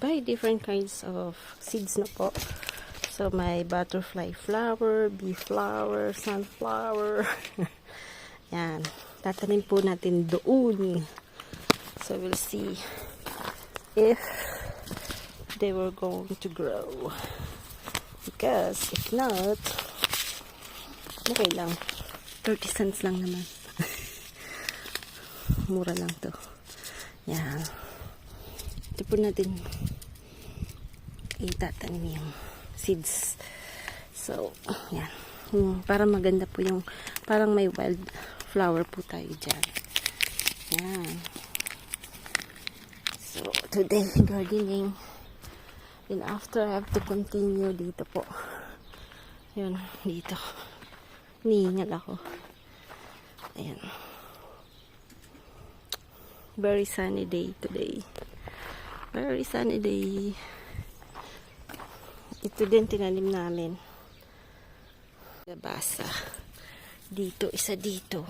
buy different kinds of seeds na po. So, may butterfly flower, bee flower, sunflower. Yan. Tatanim po natin doon. So, we'll see if they were going to grow. Because, if not, okay lang. 30 cents lang naman. Mura lang to. Yan. Ito po natin itatanim yung seeds. So, yan. Hmm, para maganda po yung, parang may wild flower po tayo dyan. Yan. So, today, gardening. And after, I have to continue dito po. Yun, dito. Nihingal ako. Ayan. Very sunny day today. Very sunny day. Ito din tinanim namin. Labasa. Dito, isa dito.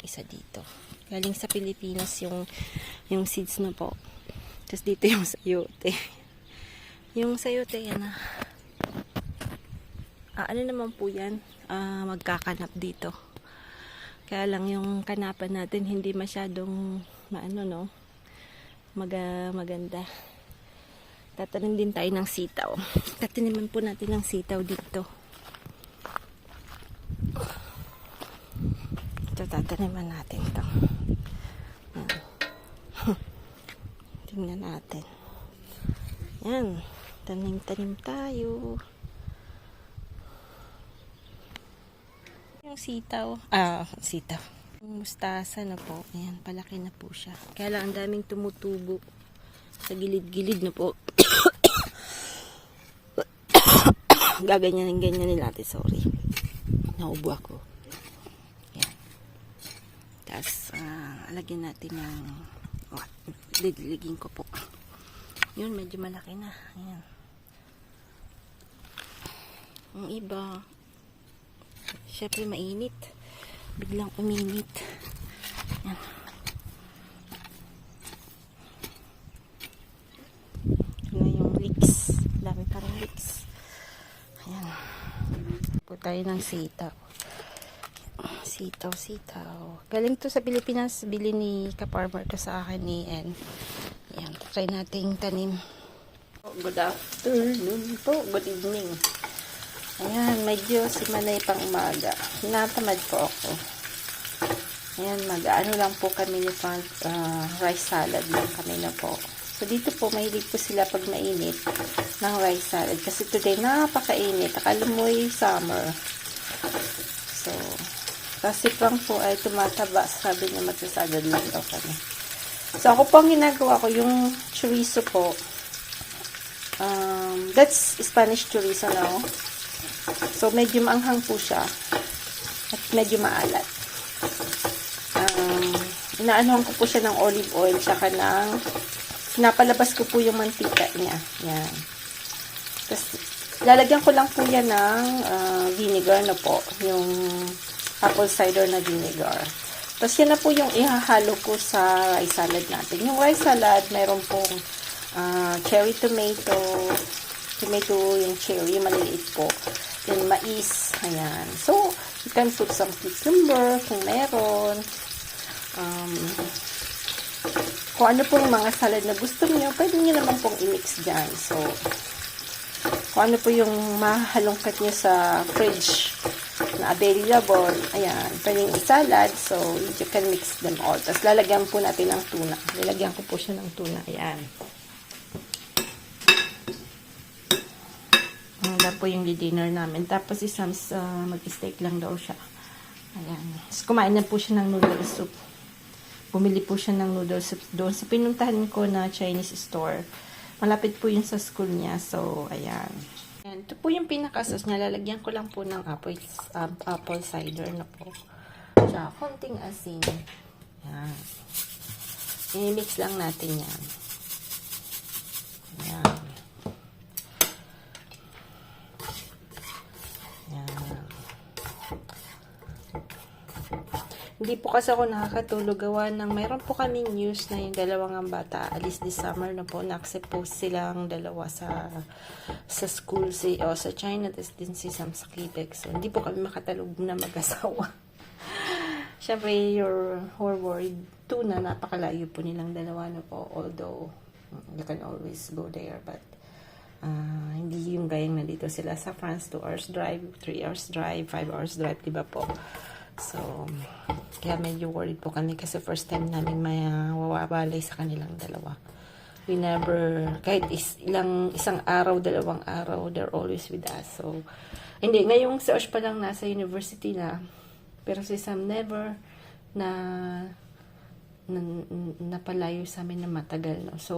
Isa dito. Galing sa Pilipinas yung yung seeds na po. Tapos dito yung sayote. Yung sayote yan ah. Ah, ano naman po yan? Ah, magkakanap dito. Kaya lang yung kanapan natin hindi masyadong maano no. Maga, maganda. Tatanim din tayo ng sitaw. Tataniman po natin ng sitaw dito. Ito tataniman natin to. Tingnan natin. Yan. Tanim-tanim tayo. Yung sitaw. Ah, sitaw. Mustasa na po. Ayan, palaki na po siya. Kaya lang, ang daming tumutubo. Sa gilid-gilid na po. Gaganyanin-ganyanin natin. Sorry. Naubo ako. Ayan. Tapos, ah, alagyan natin ng oh, ko po. Yun, medyo malaki na. Ayan. Ang iba, syempre mainit. Biglang uminit. Ayan. Ito na yung leeks. Dami pa rin leeks. Ayan. Po tayo ng sitaw. Sitaw, sitaw. Galing to sa Pilipinas. Bili ni ka-farmer to sa akin ni N. Ayan. Try nating tanim. Good afternoon po. Good evening. Ayan, medyo simanay pang umaga. Natamad po ako. Ayan, mag-ano lang po kami ni Frank, uh, rice salad lang kami na po. So, dito po, mahilig po sila pag mainit ng rice salad. Kasi today, napakainit. Akala mo yung summer. So, kasi Frank po ay tumataba. Sabi niya, magsasalad lang daw kami. So, ako po ang ginagawa ko, yung chorizo po. Um, that's Spanish chorizo now. So, medyo maanghang po siya. At medyo maalat. Um, inaanohan ko po siya ng olive oil tsaka ng pinapalabas ko po yung mantika niya. Yan. Tapos, lalagyan ko lang po yan ng uh, vinegar na po. Yung apple cider na vinegar. Tapos, yan na po yung ihahalo ko sa rice salad natin. Yung rice salad, mayroon pong uh, cherry tomato, tomato yung cherry, maliliit po. Then, mais. Ayan. So, you can put some cucumber kung meron. Um, kung ano pong mga salad na gusto niyo, pwede niyo naman pong i-mix dyan. So, kung ano po yung mahalongkat niyo sa fridge na available, ayan, pwedeng i-salad. So, you can mix them all. Tapos, lalagyan po natin ng tuna. Lalagyan ko po siya ng tuna. Ayan. Hanggang po yung dinner namin. Tapos si Sams uh, mag-steak lang daw siya. Ayan. Tapos kumain na po siya ng noodle soup. Bumili po siya ng noodle soup doon sa pinuntahan ko na Chinese store. Malapit po yun sa school niya. So, ayan. Ayan. Ito po yung pinakasas niya. Lalagyan ko lang po ng apple, uh, apple cider na po. Tsaka konting asin. Ayan. I-mix lang natin yan. Ayan. Hindi po kasi ako nakakatulog gawa ng mayroon po kaming news na yung dalawang ang bata alis this summer na po na-accept po silang dalawa sa sa school si o sa China tapos din si Sam sa Quebec. So hindi po kami makatalog na mag-asawa. Siyempre, you're we're worried too na napakalayo po nilang dalawa na po. Although, you can always go there. But, ah, hindi yung gayang nandito sila sa France. 2 hours drive, 3 hours drive, 5 hours drive, di ba po? So, kaya medyo worried po kami kasi first time namin may uh, wawabalay sa kanilang dalawa. We never, kahit is, ilang, isang araw, dalawang araw, they're always with us. So, hindi, ngayong si Osh pa lang nasa university na, pero si Sam never na, na napalayo sa amin na matagal. No? So,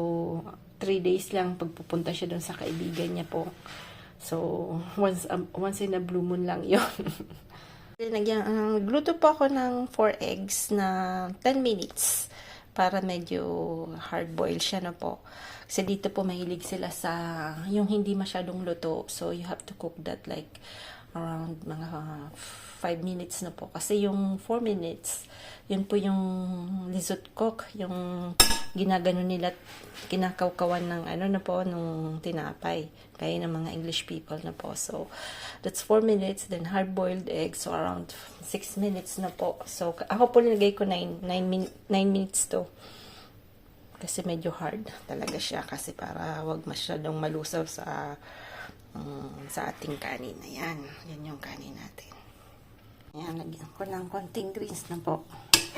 three days lang pagpupunta siya doon sa kaibigan niya po. So, once, um, once in a blue moon lang yon Nagyan, uh, gluto po ako ng 4 eggs na 10 minutes para medyo hard boil siya na po. Kasi dito po mahilig sila sa yung hindi masyadong luto. So, you have to cook that like around mga 5 minutes na po. Kasi yung 4 minutes, yun po yung lizot cook, yung ginagano nila, kinakawkawan ng ano na po, nung tinapay. Kaya ng mga English people na po. So, that's 4 minutes. Then, hard-boiled eggs, so around 6 minutes na po. So, ako po nilagay ko 9, 9, min- 9 minutes to. Kasi medyo hard talaga siya. Kasi para wag masyadong malusaw sa um, sa ating kanin. Ayan. Yan yung kanin natin. Ayan, lagyan ko ng konting grease na po.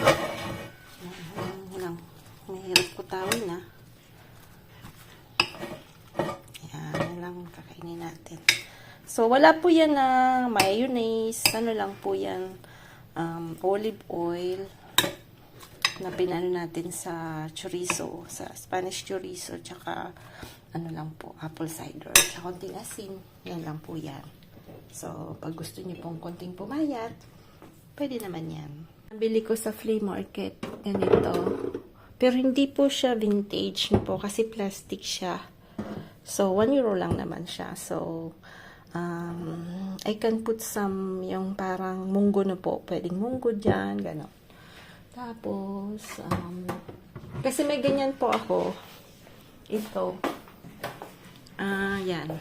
Ayan, ayan, mahirap ko tawin na. Ayan, yan lang kakainin natin. So, wala po yan na mayonnaise. Ano lang po yan. Um, olive oil na pinano natin sa chorizo, sa Spanish chorizo, tsaka ano lang po, apple cider, tsaka konting asin. Yan lang po yan. So, pag gusto niyo pong konting pumayat, pwede naman yan. Nabili ko sa flea market, ganito. Pero hindi po siya vintage po kasi plastic siya. So, 1 euro lang naman siya. So, um, I can put some yung parang munggo na po. Pwedeng munggo dyan, gano'n. Tapos, um, kasi may ganyan po ako. Ito. Ah, yan.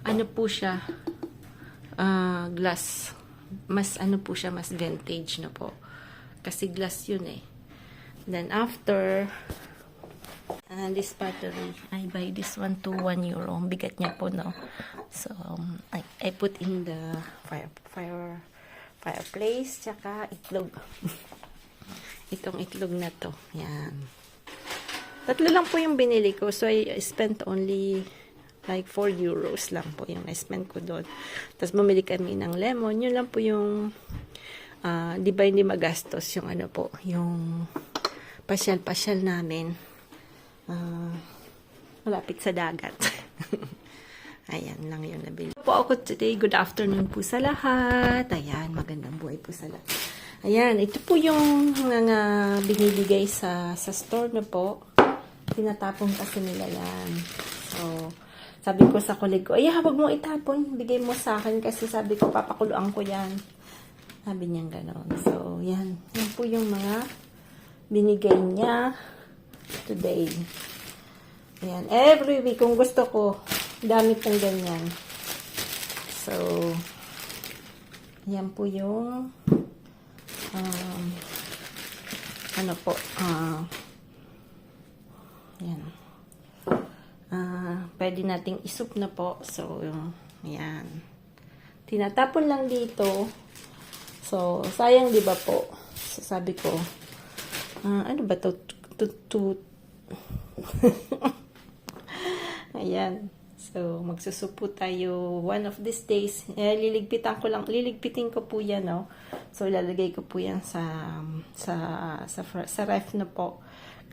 Ano po siya? Ah, glass. Mas ano po siya, mas vintage na po. Kasi glass yun eh. Then after, ah, this battery, I buy this one to 1 euro. Bigat niya po, no? So, um, I, I put in the fire, fire, fireplace, tsaka itlog. Itong itlog na to. Yan. Tatlo lang po yung binili ko. So, I spent only like 4 euros lang po yung na-spend ko doon. Tapos, bumili kami ng lemon. Yun lang po yung, ah, di ba hindi magastos yung ano po, yung pasyal-pasyal namin. Ah, malapit sa dagat. Ayan lang yung nabili. Po ako today. Good afternoon po sa lahat. Ayan, magandang buhay po sa lahat. Ayan, ito po yung mga binibigay sa sa store na po. Tinatapon kasi nila yan. So, sabi ko sa kulig ko, ay, wag mo itapon. Bigay mo sa akin kasi sabi ko, papakuluan ko yan. Sabi niya gano'n. So, yan. Yan po yung mga binigay niya today. Ayan. Every week, kung gusto ko, dami pong ganyan. So, yan po yung um, ano po, ah, yan. Ah, pwede nating isup na po. So, yan. Tinatapon lang dito. So, sayang di ba po? So, sabi ko, ah, ano ba to? To, Ayan. So, magsusupo tayo one of these days. Eh, liligpitan ko lang, liligpitin ko po yan, no? So, ilalagay ko po yan sa, sa, sa, sa ref na po.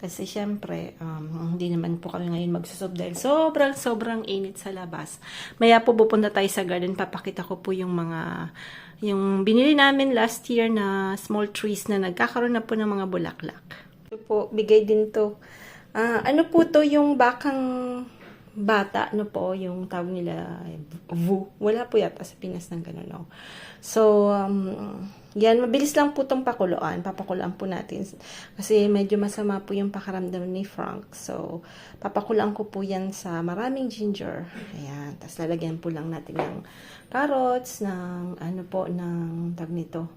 Kasi, syempre, um, hindi naman po kami ngayon magsusob dahil sobrang, sobrang init sa labas. Maya po pupunta tayo sa garden. Papakita ko po yung mga, yung binili namin last year na small trees na nagkakaroon na po ng mga bulaklak. Ito po, bigay din to. Ah, ano po to yung bakang bata, no po, yung tawag nila, vu. Wala po yata sa Pinas ng ganun, no? So, um, yan, mabilis lang po itong pakuluan. Papakulaan po natin. Kasi medyo masama po yung pakaramdam ni Frank. So, papakulaan ko po yan sa maraming ginger. Ayan. Tapos lalagyan po lang natin ng carrots, ng ano po, ng tag nito.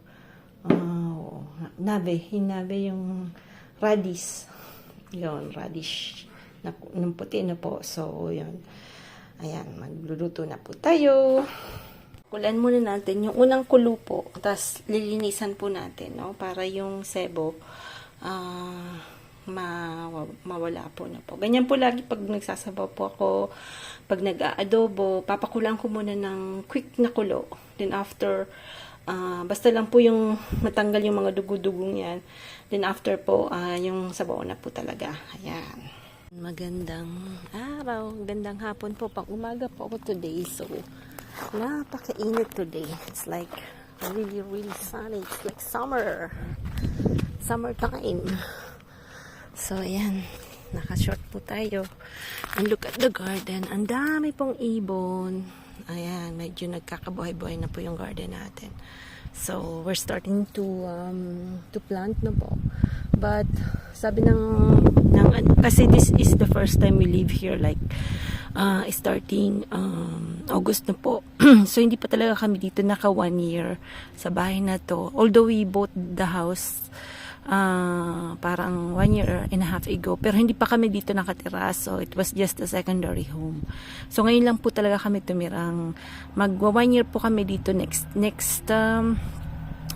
Uh, nave. Yung nave yung radish. Yun, radish. Na, ng puti na po. So, yun. Ayan, magluluto na po tayo. Kulan muna natin yung unang kulo po. Tapos, lilinisan po natin, no? Para yung sebo, ah, ma mawala po na po. Ganyan po lagi pag nagsasabaw po ako, pag nag-aadobo, papakulan ko muna ng quick na kulo. Then after, ah, basta lang po yung matanggal yung mga dugo-dugong yan. Then after po, ah, yung sabaw na po talaga. Ayan. Magandang araw, gandang hapon po. Pang umaga po ako today. So, napakainit today. It's like really, really sunny. It's like summer. Summer time. So, ayan. Naka-short po tayo. And look at the garden. Ang dami pong ibon. Ayan, medyo nagkakabuhay-buhay na po yung garden natin. So, we're starting to um, to plant na po. But, sabi ng, ng kasi this is the first time we live here like uh, starting um, August na po. so, hindi pa talaga kami dito naka one year sa bahay na to. Although we bought the house uh, parang one year and a half ago. Pero hindi pa kami dito nakatira. So, it was just a secondary home. So, ngayon lang po talaga kami tumirang. Magwa one year po kami dito next, next, um,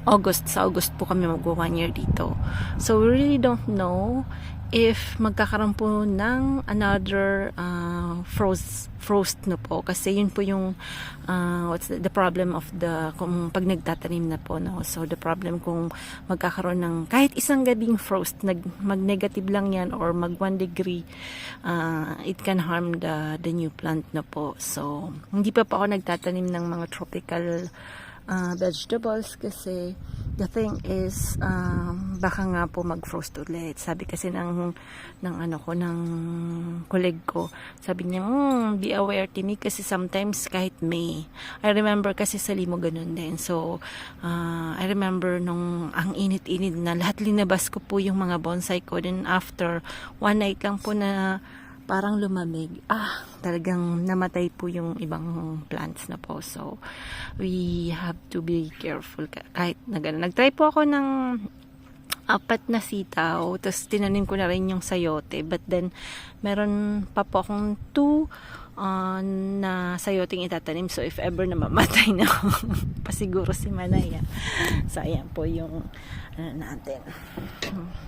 August. Sa August po kami magwa one year dito. So, we really don't know if magkakaroon po ng another uh, frost frost na po. Kasi yun po yung uh, what's the, the problem of the kung pag nagtatanim na po no? So the problem kung magkakaroon ng kahit isang gabing frost nag mag negative lang yan or mag 1 degree uh, it can harm the the new plant na po. So hindi pa po ako nagtatanim ng mga tropical uh, vegetables kasi the thing is um, baka nga po mag-frost ulit. Sabi kasi ng ng ano ko ng colleague ko sabi niya mm, be aware Timmy kasi sometimes kahit May I remember kasi sa limo ganun din. So uh, I remember nung ang init-init na lahat linabas ko po yung mga bonsai ko. Then after one night lang po na parang lumamig. Ah, talagang namatay po yung ibang plants na po. So, we have to be careful ka- kahit na gano'n. Nag-try po ako ng apat na sitaw, tapos tinanim ko na rin yung sayote. But then, meron pa po akong two uh, na sayoting itatanim. So, if ever na mamatay na ako, pasiguro si Manaya. So, ayan po yung ano natin.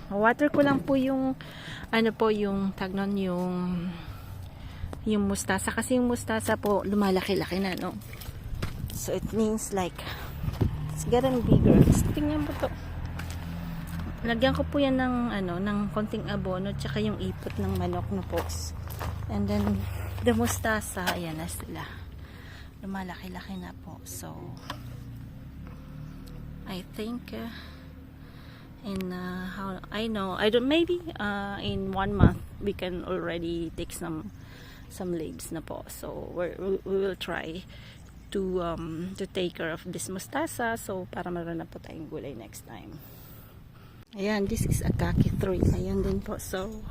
Water ko lang po yung ano po yung tag nun, yung yung mustasa kasi yung mustasa po lumalaki-laki na no so it means like it's getting bigger Tapos tingnan mo to lagyan ko po yan ng ano ng konting abono tsaka yung ipot ng manok na po and then the mustasa ayan na sila. Lumalaki-laki na po so I think uh, in uh, how I know I don't maybe uh, in one month we can already take some some leaves na po. So we're, we will try to um, to take care of this mustasa so para meron na po tayong gulay next time. Ayan this is akaki 3 ayan din po so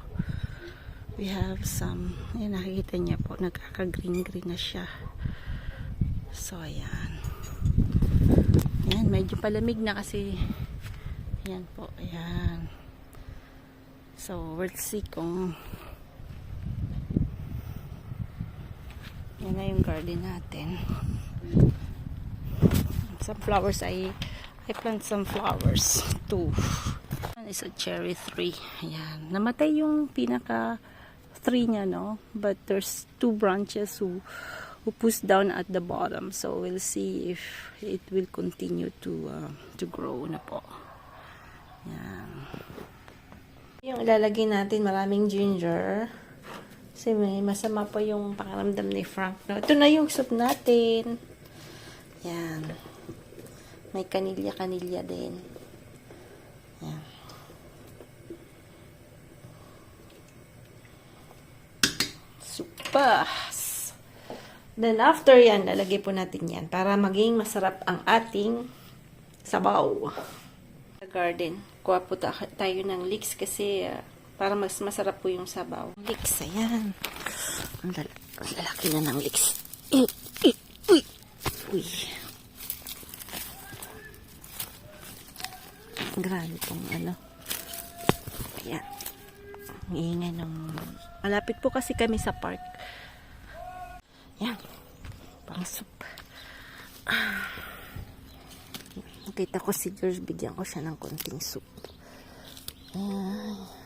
we have some ayan nakikita niya po nagkaka green green na siya so ayan ayan medyo palamig na kasi Ayan po, ayan. So, we'll see kung yan na yung garden natin. Some flowers, I, I plant some flowers too. One is a cherry tree. Ayan. Namatay yung pinaka tree niya, no? But there's two branches who who push down at the bottom. So, we'll see if it will continue to uh, to grow na po. Yan. Yung ilalagay natin maraming ginger. Kasi may masama po yung pakiramdam ni Frank. No? Ito na yung soup natin. Yan. May kanilya-kanilya din. Yan. Sopas. Then after yan, lalagay po natin yan para maging masarap ang ating sabaw. Sa garden, kuha po ta- tayo ng leeks kasi ah, para mas masarap po yung sabaw. Leeks, ayan. Ang lal- lalaki na ng leeks. Uy, uy, uy. Grabe tong ano. Ayan. Ang ingay ng... Malapit po kasi kami sa park. Yan. Pang soup. Ah. Nakita ko si George, bigyan ko siya ng konting soup. Ay.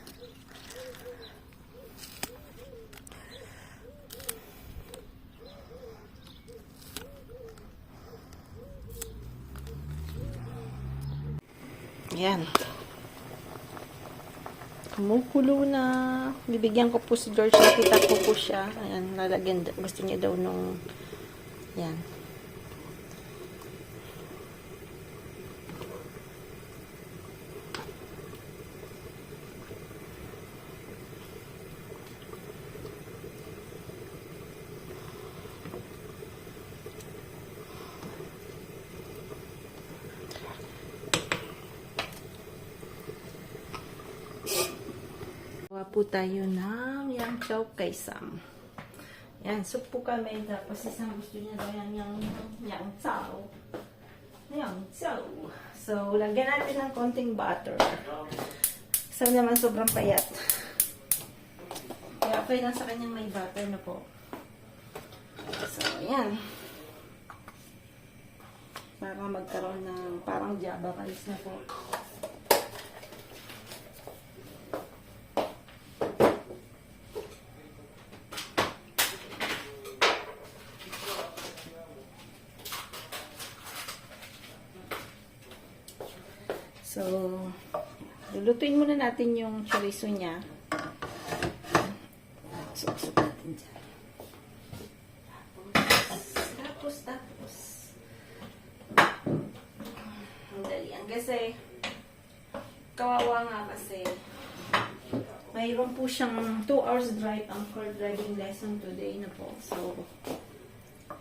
Yan. Kumukulo na. Bibigyan ko po si George. Nakita ko po siya. Ayan, lalagyan. Gusto niya daw nung... Yan. Gawa po tayo ng yang chow kay Sam. Yan, soup po kami. Tapos isang gusto niya daw yan yung yang chow. Yang chow. So, lagyan natin ng konting butter. So naman sobrang payat. Kaya okay lang sa kanyang may butter na po. So, yan. Para magkaroon ng parang java rice na po. So, lulutuin muna natin yung chorizo niya. Susok natin dyan. Tapos, tapos. Dali. Ang kasi, kawawa nga kasi, mayroon po siyang 2 hours drive ang car driving lesson today na po. So,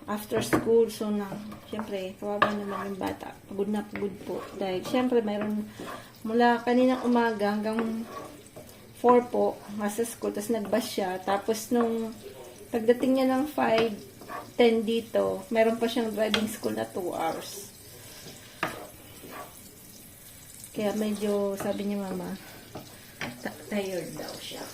after school, so na, syempre, kawawa naman yung bata. Pagod na pagod po. Dahil, syempre, mayroon, mula kaninang umaga hanggang 4 po, nasa school, tapos nagbus siya. Tapos, nung pagdating niya ng 5, 10 dito, meron pa siyang driving school na 2 hours. Kaya medyo, sabi niya mama, tired daw siya.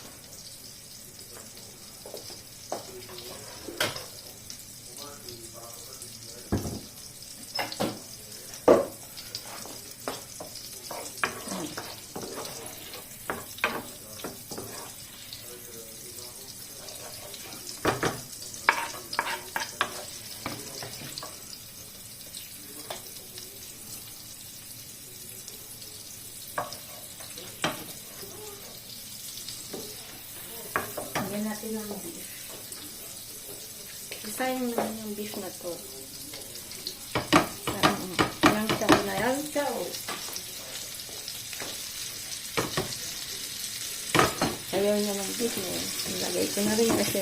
Lagyan natin ng beef. Sayang naman yung beef na to. Sayang. Yang chow na yang chow. Ayaw niya ng beef na. Nilagay ko na rin kasi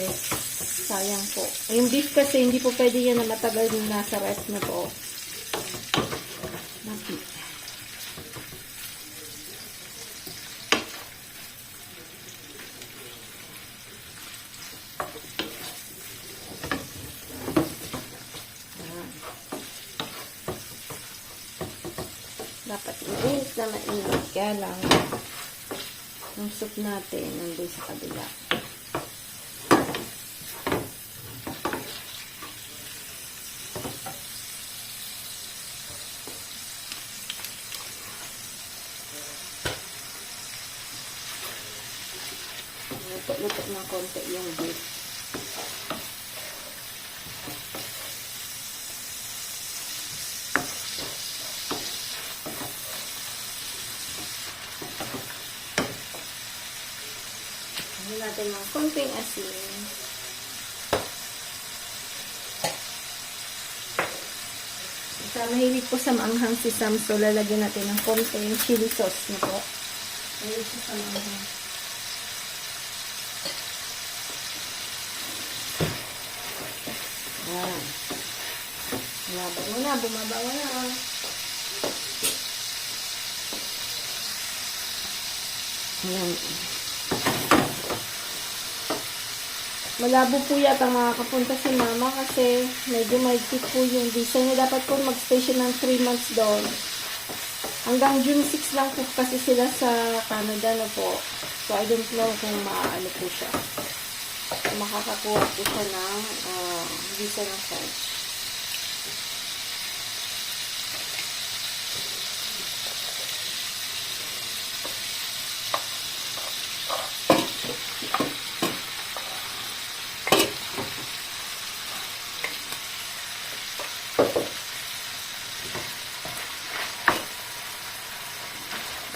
sayang po. Yung beef kasi hindi po pwede yan na matagal din nasa rest na po. Na beef. Dapat mainit na mainit. Kaya lang, yung soup natin nandun sa kabila. Luto-luto ng konti yung beef. Lagyan natin ng konting asin. Sa mahilig po sa maanghang si Sam, so lalagyan natin ng konting chili sauce na po. Mahilig po sa maanghang. Yan. Bumaba mo na, bumaba mo na. Ayan. Malabo po yata makakapunta si mama kasi medyo mahigpit po yung visa niya. Dapat po mag-stay siya ng 3 months doon. Hanggang June 6 lang po kasi sila sa Canada na po. So, I don't know kung maaano po siya. Makakakuha po siya ng ah, visa ng French.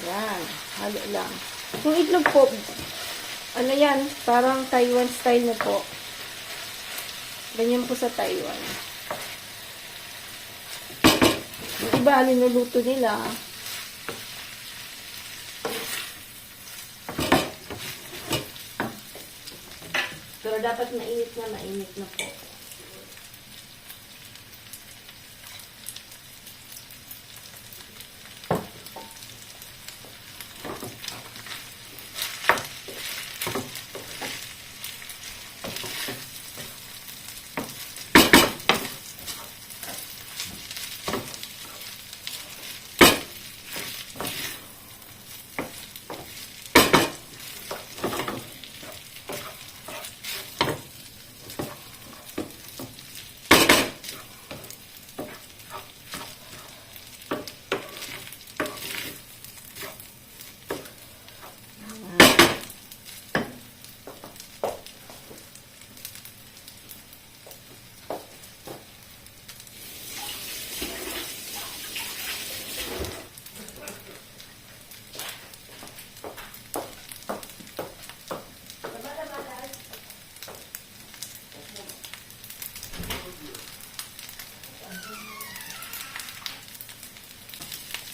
Yan, halo lang. Yung itlog po, ano yan, parang Taiwan style na po. Ganyan po sa Taiwan. Yung iba, linuluto nila. Pero dapat mainit na mainit na po.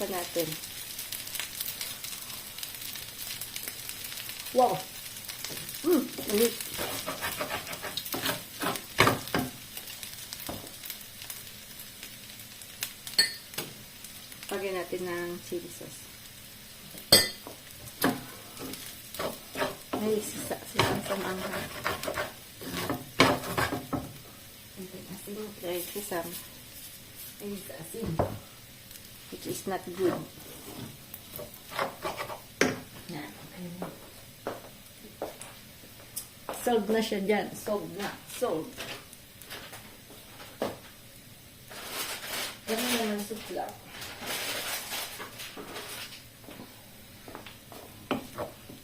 Pa natin. Wow! Mm, ulit. Pagyan natin ng chili sauce. Ay, sisa, sisang samang ha. Asin, ay, sisam. Ay, asin which is not good. Yan. Solved na siya dyan. Solved na. Solved. Ganun naman sukla.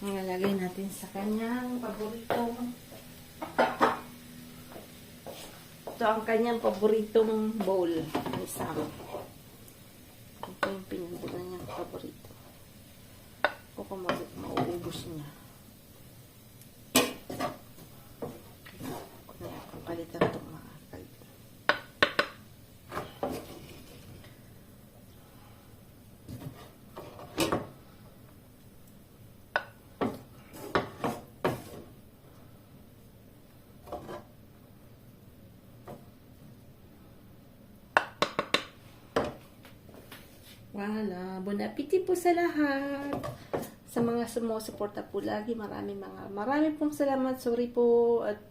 Nalagay natin sa kanyang paboritong ito ang kanyang paboritong bowl ni Sam. Ito yung pinuntunan niyang paborito. O kung ma mauubos niya. Kaya kung palitan itong mga kalito. Wala. Bon appetit po sa lahat. Sa mga sumusuporta po lagi, marami mga, marami pong salamat. Sorry po. At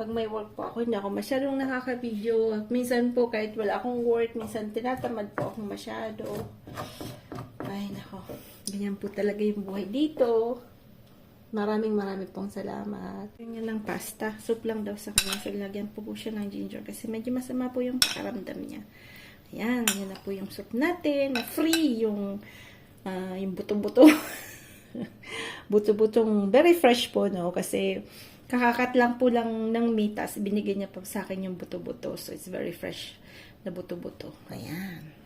pag may work po ako, hindi ako masyadong nakaka-video. Minsan po, kahit wala akong work, minsan tinatamad po akong masyado. Ay, nako. Ganyan po talaga yung buhay dito. Maraming maraming pong salamat. Ganyan lang pasta. Soup lang daw sa kanya. So, lagyan po po siya ng ginger kasi medyo masama po yung pakaramdam niya. Ayan, yan na po yung soup natin. Na free yung ah, yung buto-buto. buto-butong very fresh po no? Kasi kakakat lang po lang ng mitas binigyan niya pa sa akin yung buto-buto. So it's very fresh na buto-buto. Ayan.